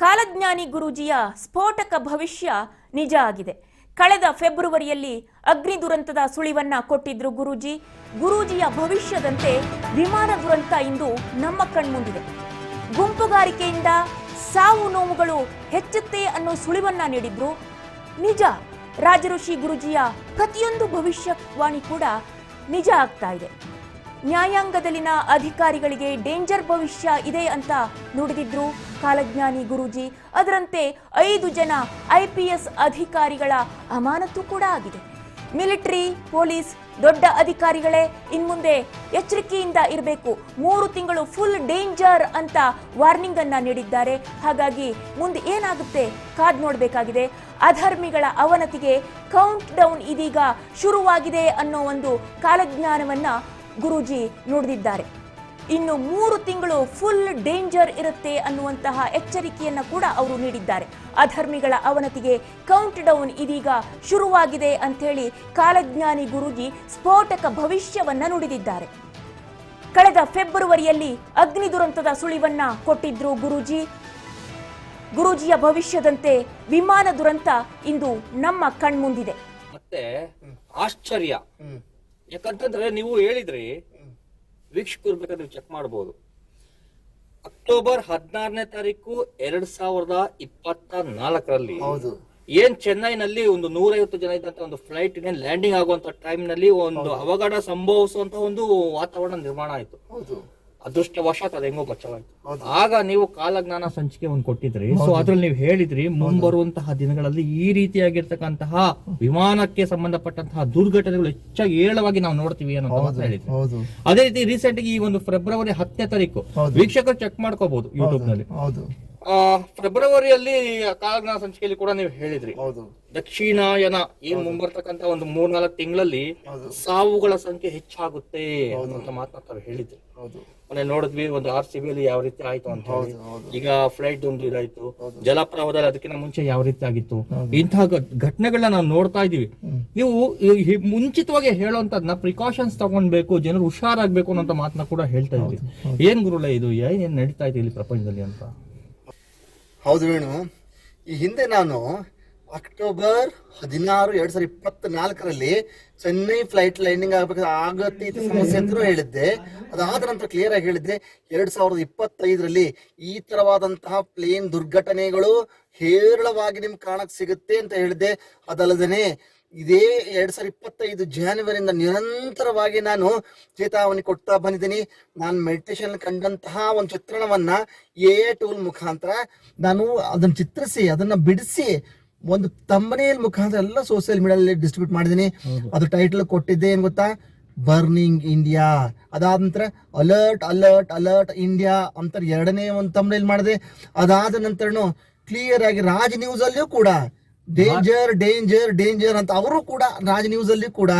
ಕಾಲಜ್ಞಾನಿ ಗುರೂಜಿಯ ಸ್ಫೋಟಕ ಭವಿಷ್ಯ ನಿಜ ಆಗಿದೆ. ಕಳೆದ ಫೆಬ್ರವರಿಯಲ್ಲಿ ಅಗ್ನಿ ದುರಂತದ ಸುಳಿವನ್ನ ಕೊಟ್ಟಿದ್ರು ಗುರೂಜಿ. ಗುರೂಜಿಯ ಭವಿಷ್ಯದಂತೆ ವಿಮಾನ ದುರಂತ ಇಂದು ನಮ್ಮ ಕಣ್ಮುಂದಿದೆ. ಗುಂಪುಗಾರಿಕೆಯಿಂದ ಸಾವು ನೋವುಗಳು ಹೆಚ್ಚುತ್ತೆ ಅನ್ನೋ ಸುಳಿವನ್ನ ನೀಡಿದ್ರು. ನಿಜ, ರಾಜಋಷಿ ಗುರುಜಿಯ ಪ್ರತಿಯೊಂದು ಭವಿಷ್ಯವಾಣಿ ಕೂಡ ನಿಜ ಆಗ್ತಾ ಇದೆ. ನ್ಯಾಯಾಂಗದಲ್ಲಿನ ಅಧಿಕಾರಿಗಳಿಗೆ ಡೇಂಜರ್ ಭವಿಷ್ಯ ಇದೆ ಅಂತ ನುಡಿದಿದ್ರು ಕಾಲಜ್ಞಾನಿ ಗುರೂಜಿ. ಅದರಂತೆ ಐದು ಜನ ಐಪಿಎಸ್ ಅಧಿಕಾರಿಗಳ ಅಮಾನತು ಕೂಡ ಆಗಿದೆ. ಮಿಲಿಟರಿ, ಪೊಲೀಸ್, ದೊಡ್ಡ ಅಧಿಕಾರಿಗಳೇ ಇನ್ಮುಂದೆ ಎಚ್ಚರಿಕೆಯಿಂದ ಇರಬೇಕು. ಮೂರು ತಿಂಗಳು ಫುಲ್ ಡೇಂಜರ್ ಅಂತ ವಾರ್ನಿಂಗ್ ಅನ್ನ ನೀಡಿದ್ದಾರೆ. ಹಾಗಾಗಿ ಮುಂದೆ ಏನಾಗುತ್ತೆ ಕಾದ್ ನೋಡಬೇಕಾಗಿದೆ. ಅಧರ್ಮಿಗಳ ಅವನತಿಗೆ ಕೌಂಟ್ ಡೌನ್ ಇದೀಗ ಶುರುವಾಗಿದೆ ಅನ್ನೋ ಒಂದು ಕಾಲಜ್ಞಾನವನ್ನ ಗುರೂಜಿ ನುಡಿದಿದ್ದಾರೆ. ಇನ್ನು ಮೂರು ತಿಂಗಳು ಫುಲ್ ಡೇಂಜರ್ ಇರುತ್ತೆ ಅನ್ನುವಂತಹ ಎಚ್ಚರಿಕೆಯನ್ನ ಕೂಡ ಅವರು ನೀಡಿದ್ದಾರೆ. ಅಧರ್ಮಿಗಳ ಅವನತಿಗೆ ಕೌಂಟ್ ಡೌನ್ ಇದೀಗ ಶುರುವಾಗಿದೆ ಅಂಥೇಳಿ ಕಾಲಜ್ಞಾನಿ ಗುರೂಜಿ ಸ್ಫೋಟಕ ಭವಿಷ್ಯವನ್ನ ನುಡಿದಿದ್ದಾರೆ. ಕಳೆದ ಫೆಬ್ರವರಿಯಲ್ಲಿ ಅಗ್ನಿ ದುರಂತದ ಸುಳಿವನ್ನ ಕೊಟ್ಟಿದ್ರು ಗುರೂಜಿ. ಗುರೂಜಿಯ ಭವಿಷ್ಯದಂತೆ ವಿಮಾನ ದುರಂತ ಇಂದು ನಮ್ಮ ಕಣ್ಮುಂದಿದೆ. ಮತ್ತೆ ಆಶ್ಚರ್ಯ. ಯಾಕಂತಂದ್ರೆ ನೀವು ಹೇಳಿದ್ರಿ ವೀಕ್ಷಕರು ಬೇಕಾದ್ರೆ ಚೆಕ್ ಮಾಡಬಹುದು ಅಕ್ಟೋಬರ್ ಹದಿನಾರನೇ ತಾರೀಕು ಎರಡ್ ಸಾವಿರದ ಇಪ್ಪತ್ತ ನಾಲ್ಕರಲ್ಲಿ ಹೌದು. ಏನ್ ಚೆನ್ನೈನಲ್ಲಿ ಒಂದು ನೂರೈವತ್ತು ಜನ ಇದ್ದಂತ ಒಂದು ಫ್ಲೈಟ್ ಲ್ಯಾಂಡಿಂಗ್ ಆಗುವಂತ ಟೈಮ್ನಲ್ಲಿ ಒಂದು ಅವಘಡ ಸಂಭವಿಸುವಂತ ಒಂದು ವಾತಾವರಣ ನಿರ್ಮಾಣ ಆಯ್ತು. ಅದೃಷ್ಟವಶಾತ್ ಅದೆಂಗೋ ಬಚಾವಾಯ್ತು ಆಗ ನೀವು ಕಾಲಜ್ಞಾನ ಸಂಚಿಕೆ ಒಂದು ಕೊಟ್ಟಿದ್ರಿ. ಸೊ ಅದ್ರಲ್ಲಿ ನೀವು ಹೇಳಿದ್ರಿ ಮುಂಬರುವಂತಹ ದಿನಗಳಲ್ಲಿ ಈ ರೀತಿಯಾಗಿರ್ತಕ್ಕಂತಹ ವಿಮಾನಕ್ಕೆ ಸಂಬಂಧಪಟ್ಟಂತಹ ದುರ್ಘಟನೆಗಳು ಹೆಚ್ಚಾಗಿ ಏಳವಾಗಿ ನಾವು ನೋಡ್ತೀವಿ ಅನ್ನೋ ಹೇಳಿದ್ರಿ. ಅದೇ ರೀತಿ ರೀಸೆಂಟ್ ಈ ಒಂದು ಫೆಬ್ರವರಿ ಹತ್ತನೇ ತಾರೀಕು ವೀಕ್ಷಕರು ಚೆಕ್ ಮಾಡ್ಕೋಬಹುದು ಯೂಟ್ಯೂಬ್ನಲ್ಲಿ. ಫೆಬ್ರವರಿಯಲ್ಲಿ ಕಾಲಜ್ಞಾನ ಸಂಚಿಕೆಯಲ್ಲಿ ಕೂಡ ನೀವು ಹೇಳಿದ್ರಿ. ಹೌದು. ದಕ್ಷಿಣಾಯನ ಏನ್ ಮುಂಬರ್ತಕ್ಕಂತ ಒಂದು ಮೂರ್ನಾಲ್ಕು ತಿಂಗಳಲ್ಲಿ ಸಾವುಗಳ ಸಂಖ್ಯೆ ಹೆಚ್ಚಾಗುತ್ತೆ ಅಂತ ತಾವು ಹೇಳಿದ್ರಿ. ಹೌದು. ಮೊನ್ನೆ ನೋಡಿದ್ವಿ ಒಂದು ಆರ್ ಸಿ ಅಲ್ಲಿ ಯಾವ ರೀತಿ ಆಯ್ತು ಅಂತ ಹೇಳಿ. ಈಗ ಫ್ಲೈಟ್ ಒಂದು ಇದಾಯ್ತು. ಜಲಪ್ರವಾಹದಲ್ಲಿ ಅದಕ್ಕಿಂತ ಮುಂಚೆ ಯಾವ ರೀತಿ ಆಗಿತ್ತು? ಇಂತಹ ಘಟನೆಗಳನ್ನ ನಾವು ನೋಡ್ತಾ ಇದೀವಿ ನೀವು ಈ- ಈ ಮುಂಚಿತವಾಗಿ ಹೇಳುವಂತದ್ನ ಪ್ರಿಕಾಷನ್ಸ್ ತಗೊಂಡ್ಬೇಕು ಜನರು ಹುಷಾರಾಗ್ಬೇಕು ಅನ್ನೋ ಮಾತನ್ನ ಕೂಡ ಹೇಳ್ತಾ ಇದ್ವಿ ಏನ್ ಗುರುಳೆ ಇದು? ಏನ್ ನಡೀತಾ ಇದೆ ಇಲ್ಲಿ ಪ್ರಪಂಚದಲ್ಲಿ ಅಂತ? ಹೌದು ವೇಣು. ಈ ಹಿಂದೆ ನಾನು ಅಕ್ಟೋಬರ್ ಹದಿನಾರು ಎರಡ್ ಸಾವಿರದ ಇಪ್ಪತ್ನಾಲ್ಕರಲ್ಲಿ ಚೆನ್ನೈ ಫ್ಲೈಟ್ ಲೈನಿಂಗ್ ಆಗಬೇಕಾದ್ರೆ ಆಗತ್ತೆ ಇದು ಸಮಸ್ಯೆ ಅಂತಲೂ ಹೇಳಿದ್ದೆ. ಅದಾದ ನಂತರ ಕ್ಲಿಯರ್ ಆಗಿ ಹೇಳಿದ್ದೆ, ಎರಡ್ ಸಾವಿರದ ಇಪ್ಪತ್ತೈದರಲ್ಲಿ ಈ ತರವಾದಂತಹ ಪ್ಲೇನ್ ದುರ್ಘಟನೆಗಳು ಹೇರಳವಾಗಿ ನಿಮ್ಗೆ ಕಾಣಕ್ ಸಿಗುತ್ತೆ ಅಂತ ಹೇಳಿದ್ದೆ. ಅದಲ್ಲದೆ ಇದೇ ಎರಡ್ ಸಾವಿರದ ಇಪ್ಪತ್ತೈದು ಜಾನ್ವರಿಯಿಂದ ನಿರಂತರವಾಗಿ ನಾನು ಚೇತಾವಣಿ ಕೊಡ್ತಾ ಬಂದಿದ್ದೀನಿ. ನಾನು ಮೆಡಿಟೇಷನ್ ಕಂಡಂತಹ ಒಂದು ಚಿತ್ರಣವನ್ನ ಎ ಟೂಲ್ ಮುಖಾಂತರ ನಾನು ಅದನ್ನ ಚಿತ್ರಿಸಿ ಅದನ್ನ ಬಿಡಿಸಿ ಒಂದು ತಮ್ಮನೇಲ್ ಮುಖಾಂತರ ಎಲ್ಲ ಸೋಷಿಯಲ್ ಮೀಡಿಯಾದಲ್ಲಿ ಡಿಸ್ಟ್ರಿಬ್ಯೂಟ್ ಮಾಡಿದ್ದೀನಿ. ಅದು ಟೈಟಲ್ ಕೊಟ್ಟಿದ್ದೆ ಏನ್ ಗೊತ್ತಾ? ಬರ್ನಿಂಗ್ ಇಂಡಿಯಾ ಅದಾದ ನಂತರ ಅಲರ್ಟ್ ಅಲರ್ಟ್ ಅಲರ್ಟ್ ಇಂಡಿಯಾ ಅಂತ ಎರಡನೇ ಒಂದು ತಮ್ಮನೇಲ್ ಮಾಡಿದೆ. ಅದಾದ ನಂತರನು ಕ್ಲಿಯರ್ ಆಗಿ ರಾಜ್ ನ್ಯೂಸ್ ಅಲ್ಲಿಯೂ ಕೂಡ ಡೇಂಜರ್ ಡೇಂಜರ್ ಡೇಂಜರ್ ಅಂತ ಅವರು ಕೂಡ ರಾಜ ನ್ಯೂಸ್ ಅಲ್ಲಿ ಕೂಡ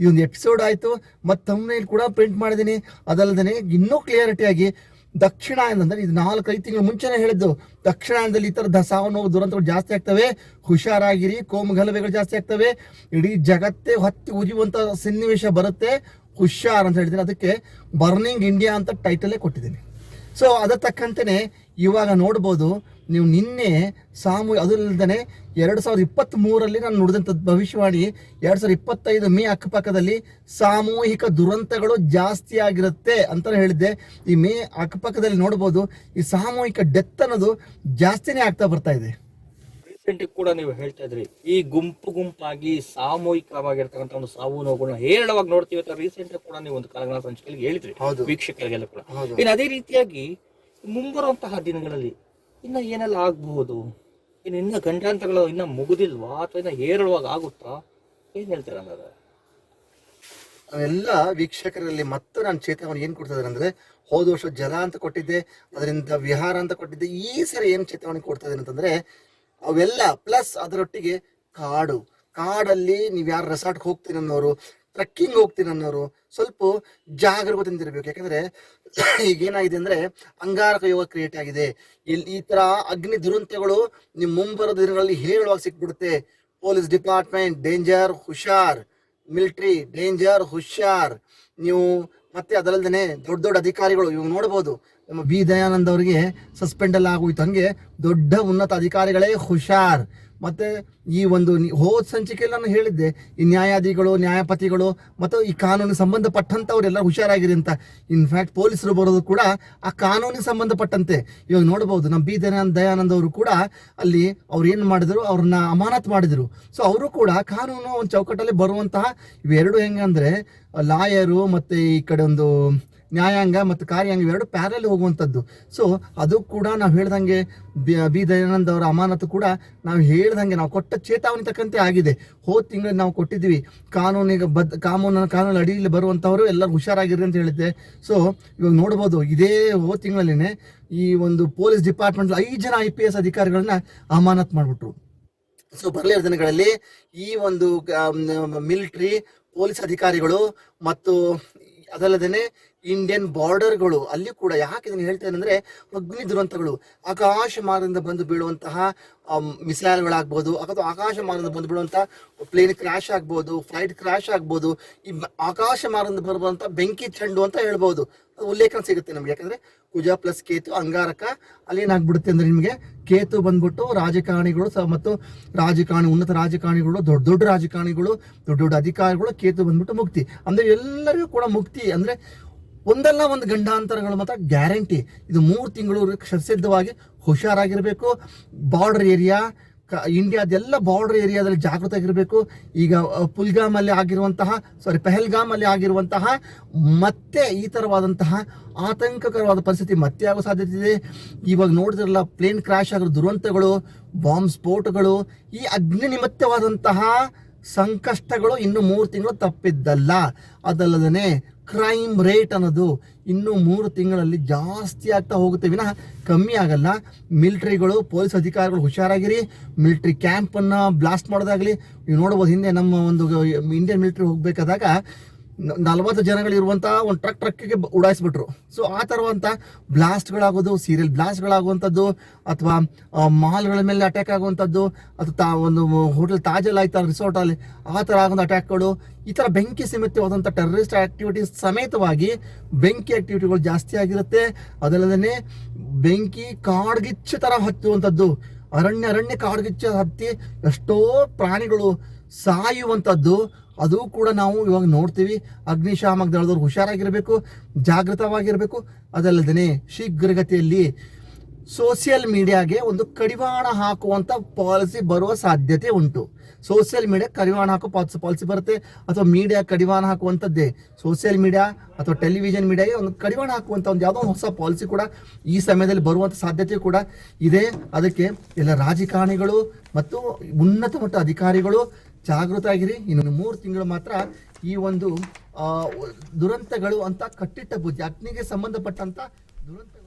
ಈ ಒಂದು ಎಪಿಸೋಡ್ ಆಯ್ತು. ಮತ್ತೆ ತಮ್ಮನೇಲಿ ಕೂಡ ಪ್ರಿಂಟ್ ಮಾಡಿದೀನಿ ಅದಲ್ಲದೆ ಇನ್ನೂ ಕ್ಲಿಯರಿಟಿ ಆಗಿ ದಕ್ಷಿಣ ಅಂದ್ರೆ ಇದು ನಾಲ್ಕೈದು ತಿಂಗಳು ಮುಂಚೆನೆ ಹೇಳಿದ್ದು. ದಕ್ಷಿಣಾಯನದಲ್ಲಿ ಈ ಥರ ಸಾವು ನೋವು ದುರಂತಗಳು ಜಾಸ್ತಿ ಆಗ್ತವೆ. ಹುಷಾರಾಗಿರಿ, ಕೋಮು ಗಲಭೆಗಳು ಜಾಸ್ತಿ ಆಗ್ತವೆ. ಇಡೀ ಜಗತ್ತೇ ಹೊತ್ತಿ ಉರಿಯುವಂತ ಸನ್ನಿವೇಶ ಬರುತ್ತೆ. ಹುಷಾರ್ ಅಂತ ಹೇಳಿದ್ರೆ ಅದಕ್ಕೆ ಬರ್ನಿಂಗ್ ಇಂಡಿಯಾ ಅಂತ ಟೈಟಲೇ ಕೊಟ್ಟಿದ್ದೀನಿ. ಸೊ ಅದ ತಕ್ಕಂತೆ ಇವಾಗ ನೋಡ್ಬೋದು ನೀವು ನಿನ್ನೆ ಸಾಮೂ ಅದಲ್ಲದೆ ಎರಡು ಸಾವಿರದ ಇಪ್ಪತ್ತ್ ಮೂರರಲ್ಲಿ ನಾನು ನುಡಿದಂಥ ಭವಿಷ್ಯವಾಣಿ ಎರಡು ಸಾವಿರದ ಇಪ್ಪತ್ತೈದು ಮೇ ಅಕ್ಕಪಕ್ಕದಲ್ಲಿ ಸಾಮೂಹಿಕ ದುರಂತಗಳು ಜಾಸ್ತಿ ಆಗಿರುತ್ತೆ ಅಂತ ಹೇಳಿದ್ದೆ. ಈ ಮೇ ಅಕ್ಕಪಕ್ಕದಲ್ಲಿ ನೋಡ್ಬೋದು ಈ ಸಾಮೂಹಿಕ ಡೆತ್ ಅನ್ನೋದು ಜಾಸ್ತಿನೇ ಆಗ್ತಾ ಬರ್ತಾ ಇದೆ. ರೀಸೆಂಟ್ ಕೂಡ ನೀವು ಹೇಳ್ತಾ ಇದ್ರಿ ಈ ಗುಂಪು ಗುಂಪಾಗಿ ಸಾಮೂಹಿಕವಾಗಿರ್ತಕ್ಕಂಥ ಒಂದು ಸಾವು ನೋವುಗಳನ್ನ ಹೇರಳವಾಗಿ ನೋಡ್ತೀವಿ ಅಂತ ರೀಸೆಂಟ್ ಕೂಡ ನೀವು ಒಂದು ಕಾಲಗಳ ಸಂಚಿಕೆಯಲ್ಲಿ ಹೇಳಿದ್ರಿ. ವೀಕ್ಷಕರಿಗೆಲ್ಲ ಕೂಡ. ಇನ್ನು ಅದೇ ರೀತಿಯಾಗಿ ಮುಂಬರುವಂತಹ ದಿನಗಳಲ್ಲಿ ಇನ್ನ ಏನೆಲ್ಲ ಆಗ್ಬಹುದು ಇನ್ನು ಇನ್ನ ಗಂಟಾಂತರಗಳು ಇನ್ನ ಮುಗುದಿಲ್ವಾ? ಅಥವಾ ಇನ್ನ ಏರಳುವಾಗ ಆಗುತ್ತಾ? ಏನ್ ಹೇಳ್ತಾರೆ ಅಂದ್ರೆ ಅವೆಲ್ಲ ವೀಕ್ಷಕರಲ್ಲಿ ಮತ್ತೆ ನಾನು ಚೇತಾವಣಿ ಏನ್ ಕೊಡ್ತಾ ಅಂದ್ರೆ ಹೋದ ವರ್ಷ ಜಲ ಅಂತ ಕೊಟ್ಟಿದ್ದೆ, ಅದರಿಂದ ವಿಹಾರ ಅಂತ ಕೊಟ್ಟಿದ್ದೆ, ಈ ಸರಿ ಏನ್ ಚೇತವಣಿ ಕೊಡ್ತಾ ಇದ್ದೀನಿ ಅಂತಂದ್ರೆ, ಅವೆಲ್ಲ ಪ್ಲಸ್ ಅದರೊಟ್ಟಿಗೆ ಕಾಡು. ಕಾಡಲ್ಲಿ ನೀವು ಯಾರು ರೆಸಾರ್ಟ್ಗೆ ಹೋಗ್ತೀನಿ ಅನ್ನೋರು ಟ್ರೆಕ್ಕಿಂಗ್ ಹೋಗ್ತೀನಿ ಅನ್ನೋರು ಸ್ವಲ್ಪ ಜಾಗರೂಕತೆಯಿಂದ ಇರಬೇಕು ಯಾಕಂದ್ರೆ ಈಗ ಏನಾಗಿದೆ ಅಂದ್ರೆ ಅಂಗಾರಕ ಯೋಗ ಕ್ರಿಯೇಟ್ ಆಗಿದೆ. ಇಲ್ಲಿ ಈ ತರ ಅಗ್ನಿ ದುರಂತಗಳು ನಿಮ್ ಮುಂಬರೋ ದಿನಗಳಲ್ಲಿ ಹೇಳುವಾಗ ಸಿಕ್ಬಿಡುತ್ತೆ. ಪೊಲೀಸ್ ಡಿಪಾರ್ಟ್ಮೆಂಟ್, ಡೇಂಜರ್, ಹುಷಾರ್. ಮಿಲಿಟರಿ, ಡೇಂಜರ್, ಹುಷಾರ್. ನೀವು ಮತ್ತೆ ಅದಲ್ಲದೆ ದೊಡ್ಡ ದೊಡ್ಡ ಅಧಿಕಾರಿಗಳು ಇವಾಗ ನೋಡ್ಬೋದು. ನಮ್ಮ ಬಿ ದಯಾನಂದ್ ಅವರಿಗೆ ಸಸ್ಪೆಂಡ್ ಎಲ್ಲ ಆಗೋಯ್ತು. ಹಂಗೆ ದೊಡ್ಡ ಉನ್ನತ ಅಧಿಕಾರಿಗಳೇ ಹುಷಾರ್. ಮತ್ತೆ ಈ ಒಂದು ಹೋದ ಸಂಚಿಕೆಯಲ್ಲಿ ನಾನು ಹೇಳಿದ್ದೆ, ಈ ನ್ಯಾಯಾಧಿಗಳು ನ್ಯಾಯಪತಿಗಳು, ಮತ್ತು ಈ ಕಾನೂನಿಗೆ ಸಂಬಂಧಪಟ್ಟಂತವರೆಲ್ಲ ಹುಷಾರಾಗಿರಿ ಅಂತ. ಇನ್ಫ್ಯಾಕ್ಟ್ ಪೊಲೀಸರು ಬರೋದು ಕೂಡ ಆ ಕಾನೂನಿಗೆ ಸಂಬಂಧಪಟ್ಟಂತೆ. ಇವಾಗ ನೋಡ್ಬೋದು, ನಮ್ಮ ಬಿ ದಯಾನಂದ್, ದಯಾನಂದ ಅವರು ಕೂಡ ಅಲ್ಲಿ ಅವ್ರು ಏನು ಮಾಡಿದ್ರು, ಅವ್ರನ್ನ ಅಮಾನತ್ ಮಾಡಿದರು. ಸೊ ಅವರು ಕೂಡ ಕಾನೂನು ಒಂದು ಚೌಕಟ್ಟಲ್ಲಿ ಬರುವಂತಹ ಇವೆರಡು ಹೆಂಗಂದ್ರೆ, ಲಾಯರು ಮತ್ತು ಈ ಕಡೆ ಒಂದು ನ್ಯಾಯಾಂಗ ಮತ್ತು ಕಾರ್ಯಾಂಗ ಇವೆರಡು ಪ್ಯಾರಲ್ಲಿ ಹೋಗುವಂಥದ್ದು. ಸೊ ಅದು ಕೂಡ ನಾವು ಹೇಳ್ದಂಗೆ ಬಿ ದಯಾನಂದ್ ಅವರ ಅಮಾನತು ಕೂಡ ನಾವು ಹೇಳ್ದಂಗೆ ನಾವು ಕೊಟ್ಟ ಚೇತಾವಣಿ ತಕ್ಕಂತೆ ಆಗಿದೆ. ಹೋದ ತಿಂಗಳು ನಾವು ಕೊಟ್ಟಿದ್ವಿ ಕಾನೂನಿಗೆ ಬದ್ ಕಾನೂನು ಕಾನೂನು ಅಡಿಯಲ್ಲಿ ಬರುವಂಥವರು ಎಲ್ಲರೂ ಹುಷಾರಾಗಿರಿ ಅಂತ ಹೇಳಿದ್ದೆ. ಸೊ ಇವಾಗ ನೋಡ್ಬೋದು, ಇದೇ ಹೋದ ತಿಂಗಳಲ್ಲೇ ಈ ಒಂದು ಪೊಲೀಸ್ ಡಿಪಾರ್ಟ್ಮೆಂಟ್ ಐದು ಜನ ಐ ಪಿ ಎಸ್ ಅಧಿಕಾರಿಗಳನ್ನ ಅಮಾನತ್ ಮಾಡಿಬಿಟ್ರು. ಸೊ ಬರಲಿರೋ ದಿನಗಳಲ್ಲಿ ಈ ಒಂದು ಮಿಲಿಟರಿ ಪೊಲೀಸ್ ಅಧಿಕಾರಿಗಳು ಮತ್ತು ಅದಲ್ಲದೆ ಇಂಡಿಯನ್ ಬಾರ್ಡರ್ಗಳು ಅಲ್ಲಿ ಕೂಡ ಯಾಕೆ ಇದನ್ನು ಹೇಳ್ತೇನೆ ಅಂದ್ರೆ ಅಗ್ನಿ ದುರಂತಗಳು. ಆಕಾಶ ಮಾರ್ಗದಿಂದ ಬಂದು ಬೀಳುವಂತಹ ಮಿಸೈಲ್ಗಳಾಗ್ಬೋದು, ಅಥವಾ ಆಕಾಶ ಮಾರ್ಗದಿಂದ ಬಂದು ಬೀಳುವಂತಹ ಪ್ಲೇನ್ ಕ್ರಾಶ್ ಆಗ್ಬೋದು ಫ್ಲೈಟ್ ಕ್ರಾಶ್ ಆಗ್ಬೋದು, ಈ ಆಕಾಶ ಮಾರ್ಗದಿಂದ ಬರುವಂತಹ ಬೆಂಕಿ ಚೆಂಡು ಅಂತ ಹೇಳ್ಬೋದು. ಉಲ್ಲೇಖನ ಸಿಗುತ್ತೆ ನಮ್ಗೆ. ಯಾಕಂದ್ರೆ, ಕುಜ ಪ್ಲಸ್ ಕೇತು ಅಂಗಾರಕ, ಅಲ್ಲಿ ಏನಾಗ್ಬಿಡುತ್ತೆ ಅಂದ್ರೆ ನಿಮಗೆ ಕೇತು ಬಂದ್ಬಿಟ್ಟು ರಾಜಕಾರಣಿಗಳು ಮತ್ತು ರಾಜಕಾರಣಿ, ಉನ್ನತ ರಾಜಕಾರಣಿಗಳು, ದೊಡ್ಡ ದೊಡ್ಡ ರಾಜಕಾರಣಿಗಳು, ದೊಡ್ಡ ದೊಡ್ಡ ಅಧಿಕಾರಿಗಳು ಕೇತು ಬಂದ್ಬಿಟ್ಟು ಮುಕ್ತಿ. ಅಂದ್ರೆ ಎಲ್ಲರಿಗೂ ಕೂಡ ಮುಕ್ತಿ. ಅಂದ್ರೆ ಒಂದಲ್ಲ ಒಂದು ಗಂಡಾಂತರಗಳು ಮಾತ್ರ ಗ್ಯಾರಂಟಿ. ಇದು ಮೂರು ತಿಂಗಳು ಸಸಿದ್ಧವಾಗಿ ಹುಷಾರಾಗಿರಬೇಕು. ಬಾರ್ಡರ್ ಏರಿಯಾ, ಕ, ಇಂಡಿಯಾದೆಲ್ಲ ಬಾರ್ಡರ್ ಏರಿಯಾದಲ್ಲಿ ಜಾಗೃತ ಆಗಿರಬೇಕು ಈಗ ಪುಲ್ಗಾಮ್ ಪುಲ್ಗಾಮಲ್ಲಿ ಆಗಿರುವಂತಹ ಸಾರಿ ಪೆಹಲ್ಗಾಮಲ್ಲಿ ಆಗಿರುವಂತಹ, ಮತ್ತೆ ಈ ಥರವಾದಂತಹ ಆತಂಕಕರವಾದ ಪರಿಸ್ಥಿತಿ ಮತ್ತೆ ಆಗೋ ಸಾಧ್ಯತೆ ಇದೆ. ಇವಾಗ ನೋಡಿದ್ರಲ್ಲ ಪ್ಲೇನ್ ಕ್ರ್ಯಾಶ್ ಆಗಿರೋ ದುರಂತಗಳು ಬಾಂಬ್ ಸ್ಫೋಟಗಳು, ಈ ಅಗ್ನಿ ನಿಮಿತ್ತವಾದಂತಹ ಸಂಕಷ್ಟಗಳು ಇನ್ನು ಮೂರು ತಿಂಗಳು ತಪ್ಪಿದ್ದಲ್ಲ. ಅದಲ್ಲದೇ ಕ್ರೈಮ್ ರೇಟ್ ಅನ್ನೋದು ಇನ್ನು ಮೂರು ತಿಂಗಳಲ್ಲಿ ಜಾಸ್ತಿ ಆಗ್ತಾ ಹೋಗುತ್ತೆ. ವಿನಃ ಕಮ್ಮಿ ಆಗಲ್ಲ. ಮಿಲಿಟರಿಗಳು, ಪೊಲೀಸ್ ಅಧಿಕಾರಿಗಳು ಹುಷಾರಾಗಿರಿ. ಮಿಲಿಟರಿ ಕ್ಯಾಂಪನ್ನು ಬ್ಲಾಸ್ಟ್ ಮಾಡೋದಾಗಲಿ. ನೀವು ನೋಡ್ಬೋದು ಹಿಂದೆ ನಮ್ಮ ಒಂದು ಇಂಡಿಯನ್ ಮಿಲಿಟರಿ ಹೋಗ್ಬೇಕಾದಾಗ ನಲವತ್ತು ಜನಗಳಿರುವಂಥ ಒಂದು ಟ್ರಕ್ ಟ್ರಕ್ಕಿಗೆ ಉಡಾಯಿಸ್ಬಿಟ್ರು. ಸೊ ಆ ಥರವಂಥ ಬ್ಲಾಸ್ಟ್ಗಳಾಗೋದು ಸೀರಿಯಲ್ ಬ್ಲಾಸ್ಟ್ಗಳಾಗುವಂಥದ್ದು ಅಥವಾ ಮಾಲ್ಗಳ ಮೇಲೆ ಅಟ್ಯಾಕ್ ಆಗುವಂಥದ್ದು, ಅಥವಾ ತಾ, ಒಂದು ಹೋಟೆಲ್ ತಾಜಲ್ ಆಯ್ತಾ ರಿಸಾರ್ಟಲ್ಲಿ ಆ ಥರ ಆಗೋಂಥ ಅಟ್ಯಾಕ್ಗಳು ಈ ಥರ ಬೆಂಕಿ ಸೀಮಿತವಾದಂಥ ಟೆರರಿಸ್ಟ್ ಆ್ಯಕ್ಟಿವಿಟೀಸ್ ಸಮೇತವಾಗಿ ಬೆಂಕಿ ಆಕ್ಟಿವಿಟಿಗಳು ಜಾಸ್ತಿ ಆಗಿರುತ್ತೆ. ಅದಲ್ಲದೇ ಬೆಂಕಿ ಕಾಡ್ಗಿಚ್ಚು ಥರ ಹತ್ತುವಂಥದ್ದು. ಅರಣ್ಯ ಅರಣ್ಯ ಕಾಡ್ಗಿಚ್ಚು ಹತ್ತಿ ಎಷ್ಟೋ ಪ್ರಾಣಿಗಳು ಸಾಯುವಂಥದ್ದು. ಅದು ಕೂಡ ನಾವು ಇವಾಗ ನೋಡ್ತೀವಿ. ಅಗ್ನಿಶಾಮಕ ದಳದವ್ರು ಹುಷಾರಾಗಿರಬೇಕು, ಜಾಗೃತವಾಗಿರಬೇಕು. ಅದಲ್ಲದೇ ಶೀಘ್ರಗತಿಯಲ್ಲಿ ಸೋಷಿಯಲ್ ಮೀಡಿಯಾಗೆ ಒಂದು ಕಡಿವಾಣ ಹಾಕುವಂಥ ಪಾಲಿಸಿ ಬರುವ ಸಾಧ್ಯತೆ ಉಂಟು. ಸೋಷಿಯಲ್ ಮೀಡಿಯಾ ಕಡಿವಾಣ ಹಾಕೋ ಪಾಲಿಸಿ ಪಾಲಿಸಿ ಬರುತ್ತೆ. ಅಥವಾ ಮೀಡಿಯಾ ಕಡಿವಾಣ ಹಾಕುವಂಥದ್ದೇ ಸೋಷಿಯಲ್ ಮೀಡಿಯಾ ಅಥವಾ ಟೆಲಿವಿಷನ್ ಮೀಡಿಯಾಗೆ ಒಂದು ಕಡಿವಾಣ ಹಾಕುವಂಥ ಒಂದು ಯಾವುದೋ ಒಂದು ಹೊಸ ಪಾಲಿಸಿ ಕೂಡ ಈ ಸಮಯದಲ್ಲಿ ಬರುವಂಥ ಸಾಧ್ಯತೆ ಕೂಡ ಇದೆ. ಅದಕ್ಕೆ ಎಲ್ಲ ರಾಜಕಾರಣಿಗಳು ಮತ್ತು ಉನ್ನತ ಮಟ್ಟ ಅಧಿಕಾರಿಗಳು ಜಾಗೃತ ಆಗಿರಿ ಇನ್ನು ಮೂರು ತಿಂಗಳು ಮಾತ್ರ ಈ ಒಂದು ದುರಂತಗಳು ಅಂತ ಕಟ್ಟಿಟ್ಟ ಬುದ್ಧಿ, ಅಗ್ನಿಗೆ ಸಂಬಂಧಪಟ್ಟಂತ ದುರಂತಗಳು